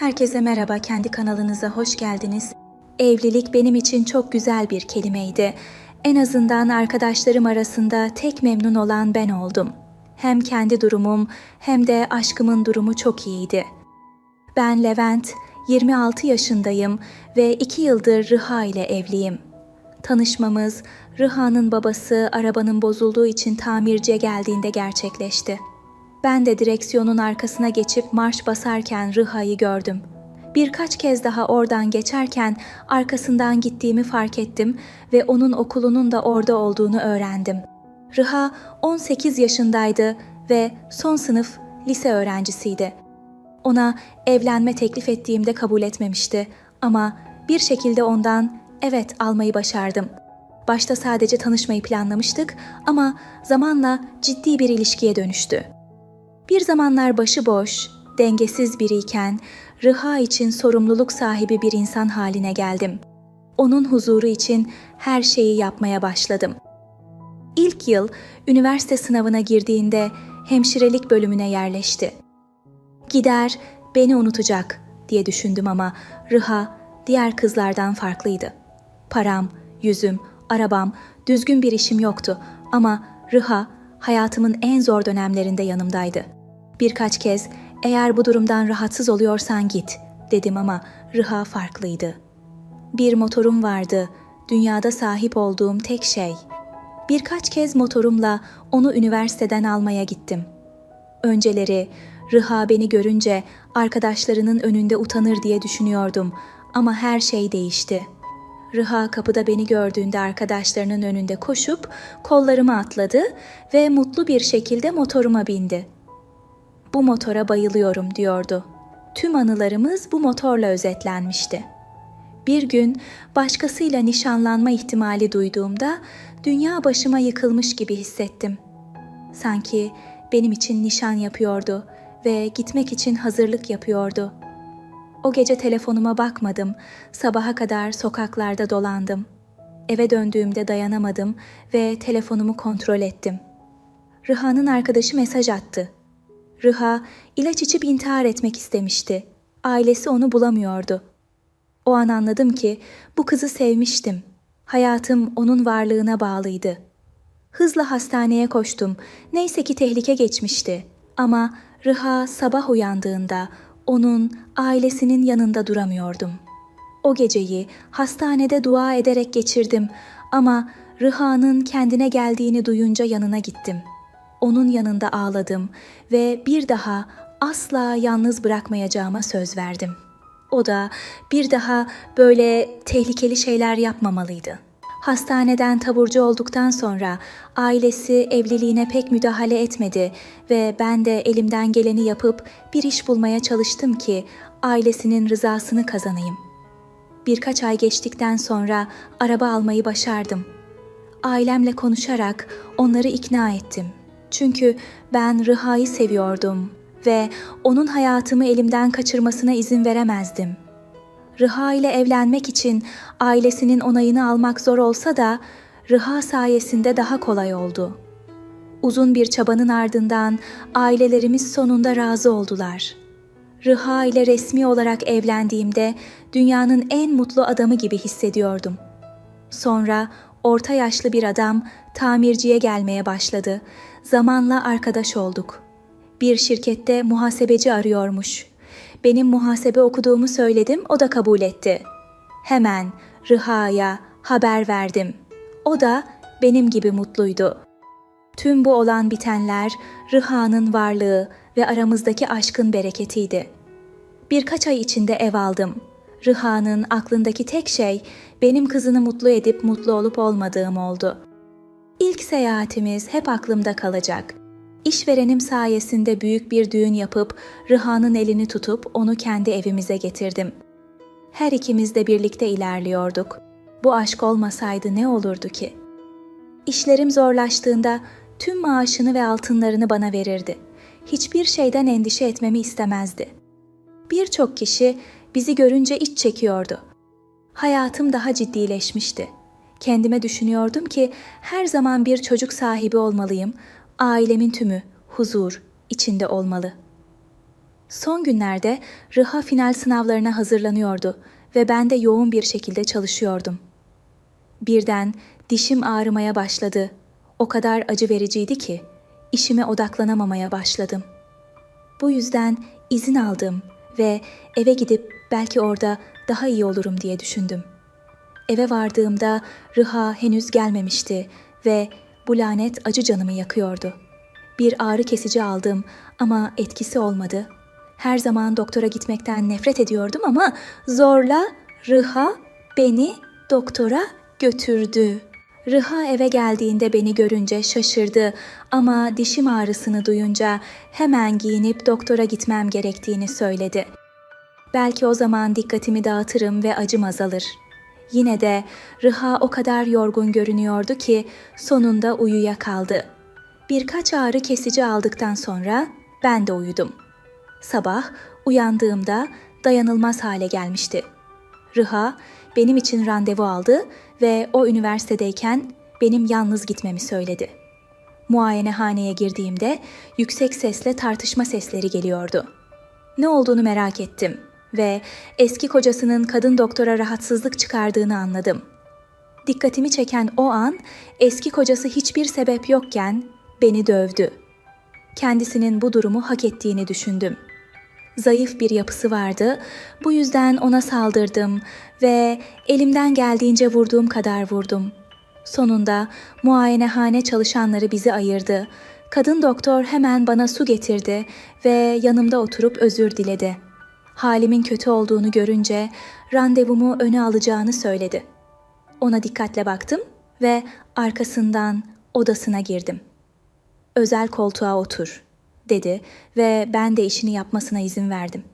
Herkese merhaba, kendi kanalınıza hoş geldiniz. Evlilik benim için çok güzel bir kelimeydi. En azından arkadaşlarım arasında tek memnun olan ben oldum. Hem kendi durumum hem de aşkımın durumu çok iyiydi. Ben Levent, 26 yaşındayım ve 2 yıldır Rıha ile evliyim. Tanışmamız Rıha'nın babası arabanın bozulduğu için tamirciye geldiğinde gerçekleşti. Ben de direksiyonun arkasına geçip marş basarken Rıha'yı gördüm. Birkaç kez daha oradan geçerken arkasından gittiğimi fark ettim ve onun okulunun da orada olduğunu öğrendim. Rıha 18 yaşındaydı ve son sınıf lise öğrencisiydi. Ona evlenme teklif ettiğimde kabul etmemişti ama bir şekilde ondan evet almayı başardım. Başta sadece tanışmayı planlamıştık ama zamanla ciddi bir ilişkiye dönüştü. Bir zamanlar başıboş, dengesiz biriyken Rıha için sorumluluk sahibi bir insan haline geldim. Onun huzuru için her şeyi yapmaya başladım. İlk yıl üniversite sınavına girdiğinde hemşirelik bölümüne yerleşti. Gider, beni unutacak diye düşündüm ama Rıha diğer kızlardan farklıydı. Param, yüzüm, arabam, düzgün bir işim yoktu ama Rıha hayatımın en zor dönemlerinde yanımdaydı. Birkaç kez eğer bu durumdan rahatsız oluyorsan git dedim ama Rıha farklıydı. Bir motorum vardı, dünyada sahip olduğum tek şey. Birkaç kez motorumla onu üniversiteden almaya gittim. Önceleri Rıha beni görünce arkadaşlarının önünde utanır diye düşünüyordum ama her şey değişti. Rıha kapıda beni gördüğünde arkadaşlarının önünde koşup kollarıma atladı ve mutlu bir şekilde motoruma bindi. Bu motora bayılıyorum diyordu. Tüm anılarımız bu motorla özetlenmişti. Bir gün başkasıyla nişanlanma ihtimali duyduğumda dünya başıma yıkılmış gibi hissettim. Sanki benim için nişan yapıyordu ve gitmek için hazırlık yapıyordu. O gece telefonuma bakmadım. Sabaha kadar sokaklarda dolandım. Eve döndüğümde dayanamadım ve telefonumu kontrol ettim. Rıha'nın arkadaşı mesaj attı. Rıha ilaç içip intihar etmek istemişti. Ailesi onu bulamıyordu. O an anladım ki bu kızı sevmiştim. Hayatım onun varlığına bağlıydı. Hızla hastaneye koştum. Neyse ki tehlike geçmişti. Ama Rıha sabah uyandığında onun, ailesinin yanında duramıyordum. O geceyi hastanede dua ederek geçirdim ama Rıha'nın kendine geldiğini duyunca yanına gittim. Onun yanında ağladım ve bir daha asla yalnız bırakmayacağıma söz verdim. O da bir daha böyle tehlikeli şeyler yapmamalıydı. Hastaneden taburcu olduktan sonra ailesi evliliğine pek müdahale etmedi ve ben de elimden geleni yapıp bir iş bulmaya çalıştım ki ailesinin rızasını kazanayım. Birkaç ay geçtikten sonra araba almayı başardım. Ailemle konuşarak onları ikna ettim. Çünkü ben Rıha'yı seviyordum ve onun hayatımı elimden kaçırmasına izin veremezdim.'' Rıha ile evlenmek için ailesinin onayını almak zor olsa da Rıha sayesinde daha kolay oldu. Uzun bir çabanın ardından ailelerimiz sonunda razı oldular. Rıha ile resmi olarak evlendiğimde dünyanın en mutlu adamı gibi hissediyordum. Sonra orta yaşlı bir adam tamirciye gelmeye başladı. Zamanla arkadaş olduk. Bir şirkette muhasebeci arıyormuş.'' Benim muhasebe okuduğumu söyledim, o da kabul etti. Hemen Rıha'ya haber verdim. O da benim gibi mutluydu. Tüm bu olan bitenler Rıha'nın varlığı ve aramızdaki aşkın bereketiydi. Birkaç ay içinde ev aldım. Rıha'nın aklındaki tek şey benim kızını mutlu edip mutlu olup olmadığım oldu. İlk seyahatimiz hep aklımda kalacak. İşverenim sayesinde büyük bir düğün yapıp Rıha'nın elini tutup onu kendi evimize getirdim. Her ikimiz de birlikte ilerliyorduk. Bu aşk olmasaydı ne olurdu ki? İşlerim zorlaştığında tüm maaşını ve altınlarını bana verirdi. Hiçbir şeyden endişe etmemi istemezdi. Birçok kişi bizi görünce iç çekiyordu. Hayatım daha ciddileşmişti. Kendime düşünüyordum ki her zaman bir çocuk sahibi olmalıyım ailemin tümü huzur içinde olmalı. Son günlerde Rıha final sınavlarına hazırlanıyordu ve ben de yoğun bir şekilde çalışıyordum. Birden dişim ağrımaya başladı. O kadar acı vericiydi ki işime odaklanamamaya başladım. Bu yüzden izin aldım ve eve gidip belki orada daha iyi olurum diye düşündüm. Eve vardığımda Rıha henüz gelmemişti ve bu lanet acı canımı yakıyordu. Bir ağrı kesici aldım ama etkisi olmadı. Her zaman doktora gitmekten nefret ediyordum ama zorla Rıha beni doktora götürdü. Rıha eve geldiğinde beni görünce şaşırdı ama dişim ağrısını duyunca hemen giyinip doktora gitmem gerektiğini söyledi. Belki o zaman dikkatimi dağıtırım ve acım azalır. Yine de Rıha o kadar yorgun görünüyordu ki sonunda uyuyakaldı. Birkaç ağrı kesici aldıktan sonra ben de uyudum. Sabah uyandığımda dayanılmaz hale gelmişti. Rıha benim için randevu aldı ve o üniversitedeyken benim yalnız gitmemi söyledi. Muayenehaneye girdiğimde yüksek sesle tartışma sesleri geliyordu. Ne olduğunu merak ettim ve eski kocasının kadın doktora rahatsızlık çıkardığını anladım. Dikkatimi çeken o an eski kocası hiçbir sebep yokken beni dövdü. Kendisinin bu durumu hak ettiğini düşündüm. Zayıf bir yapısı vardı. Bu yüzden ona saldırdım ve elimden geldiğince vurduğum kadar vurdum. Sonunda muayenehane çalışanları bizi ayırdı. Kadın doktor hemen bana su getirdi ve yanımda oturup özür diledi. Halimin kötü olduğunu görünce randevumu öne alacağını söyledi. Ona dikkatle baktım ve arkasından odasına girdim. Özel koltuğa otur, dedi ve ben de işini yapmasına izin verdim.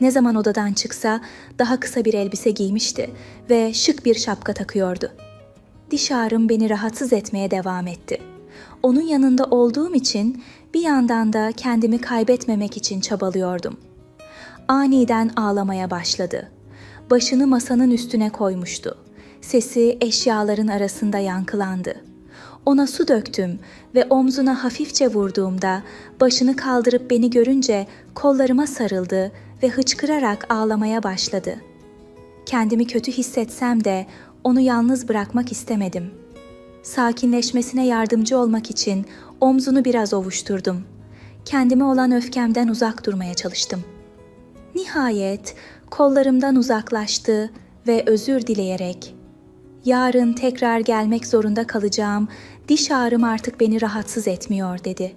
Ne zaman odadan çıksa daha kısa bir elbise giymişti ve şık bir şapka takıyordu. Diş ağrım beni rahatsız etmeye devam etti. Onun yanında olduğum için bir yandan da kendimi kaybetmemek için çabalıyordum. Aniden ağlamaya başladı. Başını masanın üstüne koymuştu. Sesi eşyaların arasında yankılandı. Ona su döktüm ve omzuna hafifçe vurduğumda başını kaldırıp beni görünce kollarıma sarıldı ve hıçkırarak ağlamaya başladı. Kendimi kötü hissetsem de onu yalnız bırakmak istemedim. Sakinleşmesine yardımcı olmak için omzunu biraz ovuşturdum. Kendime olan öfkemden uzak durmaya çalıştım. Nihayet kollarımdan uzaklaştı ve özür dileyerek "Yarın tekrar gelmek zorunda kalacağım. Diş ağrım artık beni rahatsız etmiyor." dedi.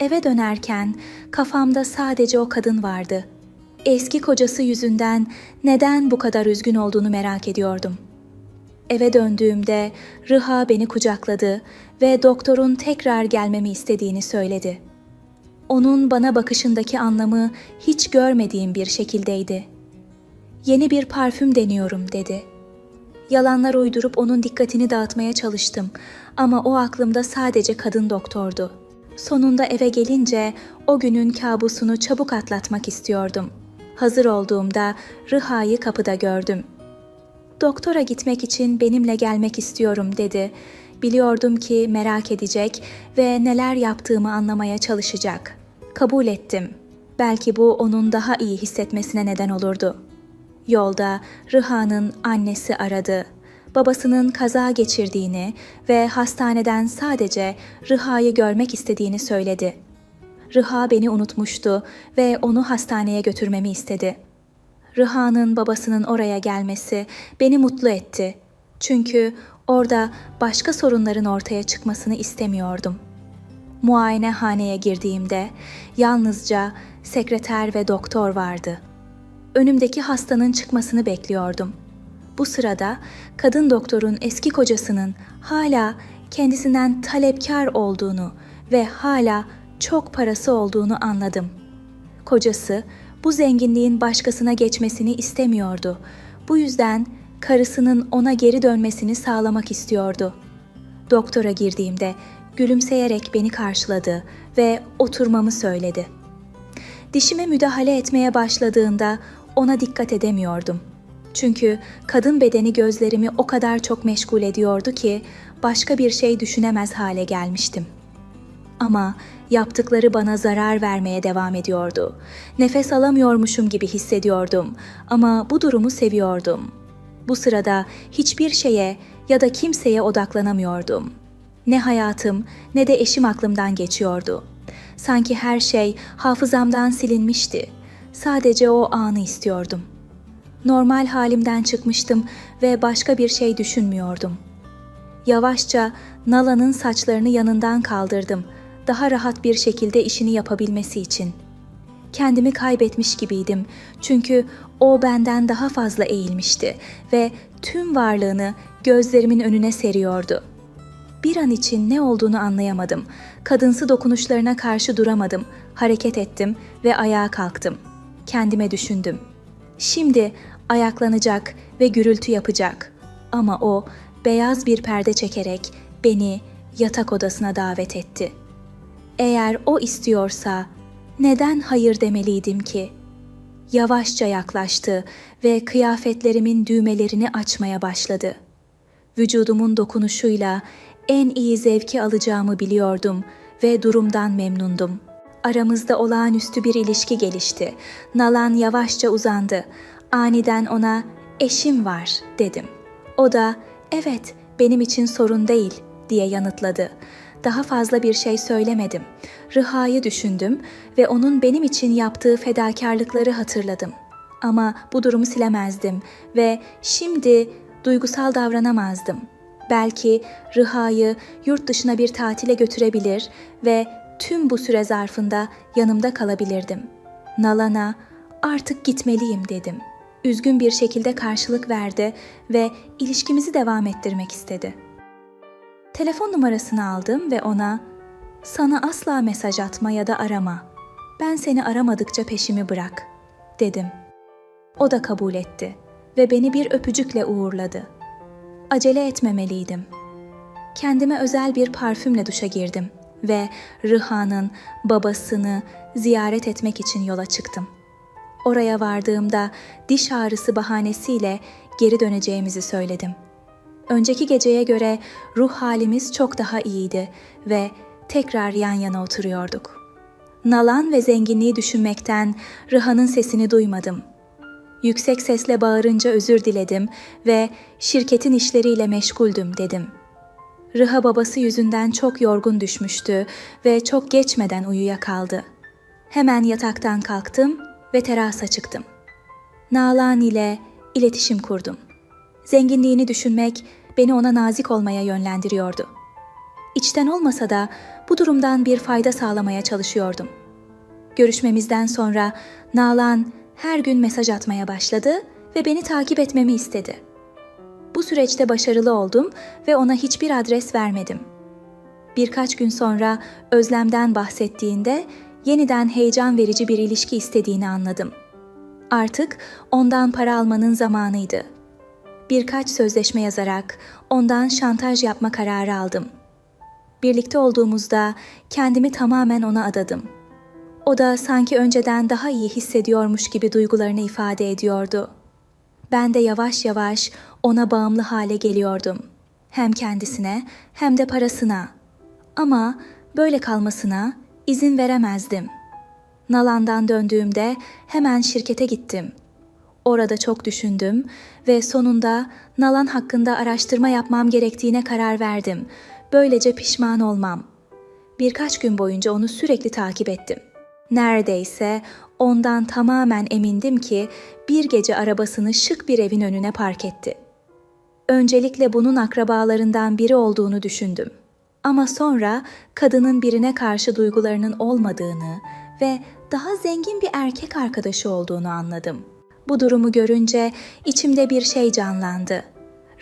Eve dönerken kafamda sadece o kadın vardı. Eski kocası yüzünden neden bu kadar üzgün olduğunu merak ediyordum. Eve döndüğümde Rıha beni kucakladı ve doktorun tekrar gelmemi istediğini söyledi. Onun bana bakışındaki anlamı hiç görmediğim bir şekildeydi. Yeni bir parfüm deniyorum dedi. Yalanlar uydurup onun dikkatini dağıtmaya çalıştım ama o aklımda sadece kadın doktordu. Sonunda eve gelince o günün kabusunu çabuk atlatmak istiyordum. Hazır olduğumda Rıha'yı kapıda gördüm. Doktora gitmek için benimle gelmek istiyorum dedi. Biliyordum ki merak edecek ve neler yaptığımı anlamaya çalışacak. Kabul ettim. Belki bu onun daha iyi hissetmesine neden olurdu. Yolda Rıha'nın annesi aradı. Babasının kaza geçirdiğini ve hastaneden sadece Rıha'yı görmek istediğini söyledi. Rıha beni unutmuştu ve onu hastaneye götürmemi istedi. Rıha'nın babasının oraya gelmesi beni mutlu etti. Çünkü orada başka sorunların ortaya çıkmasını istemiyordum. Muayenehaneye girdiğimde yalnızca sekreter ve doktor vardı. Önümdeki hastanın çıkmasını bekliyordum. Bu sırada kadın doktorun eski kocasının hala kendisinden talepkar olduğunu ve hala çok parası olduğunu anladım. Kocası bu zenginliğin başkasına geçmesini istemiyordu. Bu yüzden karısının ona geri dönmesini sağlamak istiyordu. Doktora girdiğimde gülümseyerek beni karşıladı ve oturmamı söyledi. Dişime müdahale etmeye başladığında ona dikkat edemiyordum. Çünkü kadın bedeni gözlerimi o kadar çok meşgul ediyordu ki başka bir şey düşünemez hale gelmiştim. Ama Yaptıkları bana zarar vermeye devam ediyordu. Nefes alamıyormuşum gibi hissediyordum ama bu durumu seviyordum. Bu sırada hiçbir şeye ya da kimseye odaklanamıyordum. Ne hayatım ne de eşim aklımdan geçiyordu. Sanki her şey hafızamdan silinmişti. Sadece o anı istiyordum. Normal halimden çıkmıştım ve başka bir şey düşünmüyordum. Yavaşça Nala'nın saçlarını yanından kaldırdım. Daha rahat bir şekilde işini yapabilmesi için. Kendimi kaybetmiş gibiydim. Çünkü o benden daha fazla eğilmişti ve tüm varlığını gözlerimin önüne seriyordu. Bir an için ne olduğunu anlayamadım. Kadınsı dokunuşlarına karşı duramadım. Hareket ettim ve ayağa kalktım. Kendime düşündüm. Şimdi ayaklanacak ve gürültü yapacak. Ama o beyaz bir perde çekerek beni yatak odasına davet etti. Eğer o istiyorsa neden hayır demeliydim ki? Yavaşça yaklaştı ve kıyafetlerimin düğmelerini açmaya başladı. Vücudumun dokunuşuyla en iyi zevki alacağımı biliyordum ve durumdan memnundum. Aramızda olağanüstü bir ilişki gelişti. Nalan yavaşça uzandı. Aniden ona eşim var dedim. O da evet benim için sorun değil diye yanıtladı. Daha fazla bir şey söylemedim. Rıha'yı düşündüm ve onun benim için yaptığı fedakarlıkları hatırladım. Ama bu durumu silemezdim ve şimdi duygusal davranamazdım. Belki Rıha'yı yurt dışına bir tatile götürebilir ve tüm bu süre zarfında yanımda kalabilirdim. Nalan'a artık gitmeliyim dedim. Üzgün bir şekilde karşılık verdi ve ilişkimizi devam ettirmek istedi. Telefon numarasını aldım ve ona "Sana asla mesaj atma ya da arama. Ben seni aramadıkça peşimi bırak." dedim. O da kabul etti ve beni bir öpücükle uğurladı. Acele etmemeliydim. Kendime özel bir parfümle duşa girdim ve Rıha'nın babasını ziyaret etmek için yola çıktım. Oraya vardığımda diş ağrısı bahanesiyle geri döneceğimizi söyledim. Önceki geceye göre ruh halimiz çok daha iyiydi ve tekrar yan yana oturuyorduk. Nalan ve zenginliği düşünmekten Rıha'nın sesini duymadım. Yüksek sesle bağırınca özür diledim ve şirketin işleriyle meşguldüm dedim. Rıha babası yüzünden çok yorgun düşmüştü ve çok geçmeden uyuyakaldı. Hemen yataktan kalktım ve terasa çıktım. Nalan ile iletişim kurdum. Zenginliğini düşünmek beni ona nazik olmaya yönlendiriyordu. İçten olmasa da bu durumdan bir fayda sağlamaya çalışıyordum. Görüşmemizden sonra Nalan her gün mesaj atmaya başladı ve beni takip etmemi istedi. Bu süreçte başarılı oldum ve ona hiçbir adres vermedim. Birkaç gün sonra özlemden bahsettiğinde yeniden heyecan verici bir ilişki istediğini anladım. Artık ondan para almanın zamanıydı. Birkaç sözleşme yazarak ondan şantaj yapma kararı aldım. Birlikte olduğumuzda kendimi tamamen ona adadım. O da sanki önceden daha iyi hissediyormuş gibi duygularını ifade ediyordu. Ben de yavaş yavaş ona bağımlı hale geliyordum. Hem kendisine hem de parasına. Ama böyle kalmasına izin veremezdim. Nalan'dan döndüğümde hemen şirkete gittim. Orada çok düşündüm ve sonunda Nalan hakkında araştırma yapmam gerektiğine karar verdim. Böylece pişman olmam. Birkaç gün boyunca onu sürekli takip ettim. Neredeyse ondan tamamen emindim ki bir gece arabasını şık bir evin önüne park etti. Öncelikle bunun akrabalarından biri olduğunu düşündüm. Ama sonra kadının birine karşı duygularının olmadığını ve daha zengin bir erkek arkadaşı olduğunu anladım. Bu durumu görünce içimde bir şey canlandı.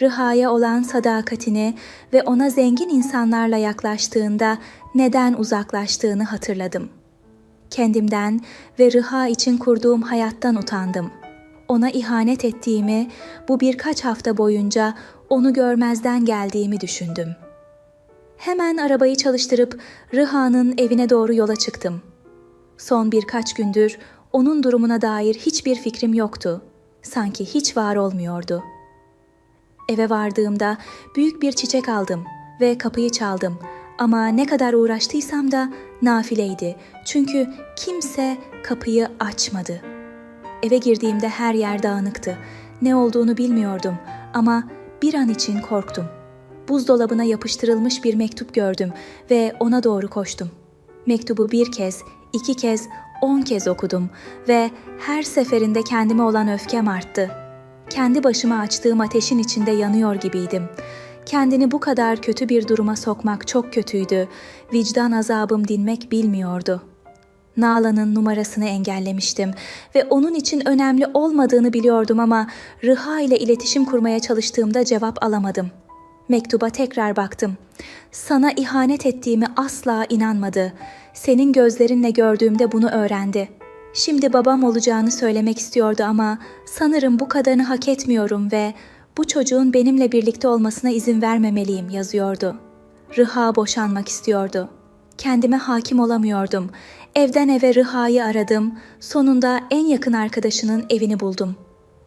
Rıha'ya olan sadakatini ve ona zengin insanlarla yaklaştığında neden uzaklaştığını hatırladım. Kendimden ve Rıha için kurduğum hayattan utandım. Ona ihanet ettiğimi, bu birkaç hafta boyunca onu görmezden geldiğimi düşündüm. Hemen arabayı çalıştırıp Rıha'nın evine doğru yola çıktım. Son birkaç gündür onun durumuna dair hiçbir fikrim yoktu. Sanki hiç var olmuyordu. Eve vardığımda büyük bir çiçek aldım ve kapıyı çaldım Ama ne kadar uğraştıysam da nafileydi. Çünkü kimse kapıyı açmadı. Eve girdiğimde her yer dağınıktı. Ne olduğunu bilmiyordum ama bir an için korktum. Buzdolabına yapıştırılmış bir mektup gördüm ve ona doğru koştum. Mektubu bir kez, iki kez, on kez okudum ve her seferinde kendime olan öfkem arttı. Kendi başıma açtığım ateşin içinde yanıyor gibiydim. Kendini bu kadar kötü bir duruma sokmak çok kötüydü. Vicdan azabım dinmek bilmiyordu. Nala'nın numarasını engellemiştim ve onun için önemli olmadığını biliyordum ama Rıha ile iletişim kurmaya çalıştığımda cevap alamadım. Mektuba tekrar baktım. Sana ihanet ettiğimi asla inanmadı. Senin gözlerinle gördüğümde bunu öğrendi. Şimdi babam olacağını söylemek istiyordu ama sanırım bu kadarını hak etmiyorum ve bu çocuğun benimle birlikte olmasına izin vermemeliyim yazıyordu. Rıha boşanmak istiyordu. Kendime hakim olamıyordum. Evden eve Rıha'yı aradım. Sonunda en yakın arkadaşının evini buldum.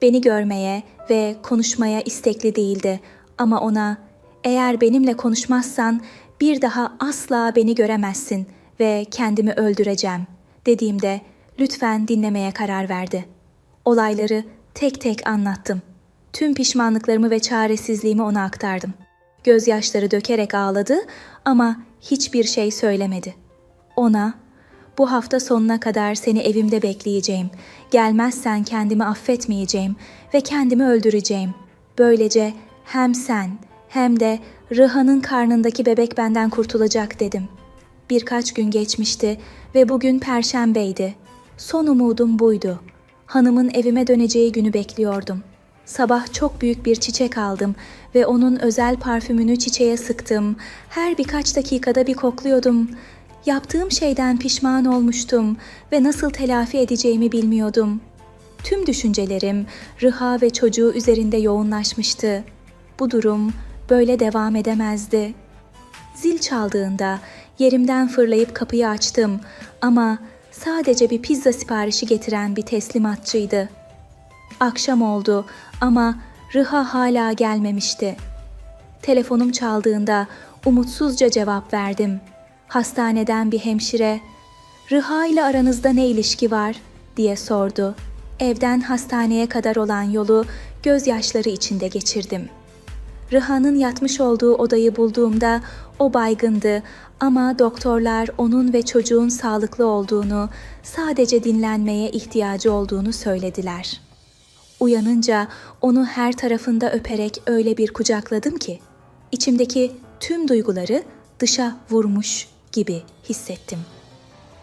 Beni görmeye ve konuşmaya istekli değildi ama ona eğer benimle konuşmazsan bir daha asla beni göremezsin ve kendimi öldüreceğim dediğimde lütfen dinlemeye karar verdi. Olayları tek tek anlattım. Tüm pişmanlıklarımı ve çaresizliğimi ona aktardım. Gözyaşları dökerek ağladı ama hiçbir şey söylemedi. Ona bu hafta sonuna kadar seni evimde bekleyeceğim. Gelmezsen kendimi affetmeyeceğim ve kendimi öldüreceğim. Böylece hem sen hem de Rıhan'ın karnındaki bebek benden kurtulacak dedim. Birkaç gün geçmişti ve bugün perşembeydi. Son umudum buydu. Hanımın evime döneceği günü bekliyordum. Sabah çok büyük bir çiçek aldım ve onun özel parfümünü çiçeğe sıktım. Her birkaç dakikada bir kokluyordum. Yaptığım şeyden pişman olmuştum ve nasıl telafi edeceğimi bilmiyordum. Tüm düşüncelerim Rıha ve çocuğu üzerinde yoğunlaşmıştı. Bu durum böyle devam edemezdi. Zil çaldığında yerimden fırlayıp kapıyı açtım ama sadece bir pizza siparişi getiren bir teslimatçıydı. Akşam oldu ama Rıha hala gelmemişti. Telefonum çaldığında umutsuzca cevap verdim. Hastaneden bir hemşire, "Rıha ile aranızda ne ilişki var?" diye sordu. Evden hastaneye kadar olan yolu gözyaşları içinde geçirdim. Rıhan'ın yatmış olduğu odayı bulduğumda o baygındı ama doktorlar onun ve çocuğun sağlıklı olduğunu, sadece dinlenmeye ihtiyacı olduğunu söylediler. Uyanınca onu her tarafında öperek öyle bir kucakladım ki içimdeki tüm duyguları dışa vurmuş gibi hissettim.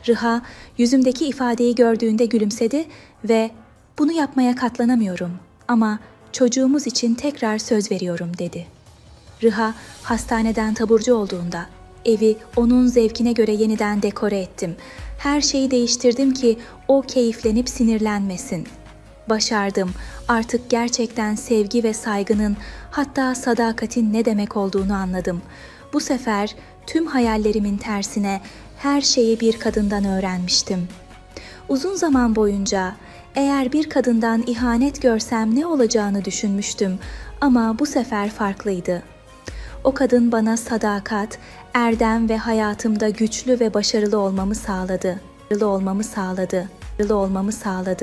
Rıha yüzümdeki ifadeyi gördüğünde gülümsedi ve bunu yapmaya katlanamıyorum ama çocuğumuz için tekrar söz veriyorum dedi. Rıha hastaneden taburcu olduğunda evi onun zevkine göre yeniden dekore ettim. Her şeyi değiştirdim ki o keyiflenip sinirlenmesin. Başardım. Artık gerçekten sevgi ve saygının hatta sadakatin ne demek olduğunu anladım. Bu sefer tüm hayallerimin tersine her şeyi bir kadından öğrenmiştim. Uzun zaman boyunca eğer bir kadından ihanet görsem ne olacağını düşünmüştüm ama bu sefer farklıydı. O kadın bana sadakat, erdem ve hayatımda güçlü ve başarılı olmamı sağladı. Başarılı olmamı sağladı. Başarılı olmamı sağladı.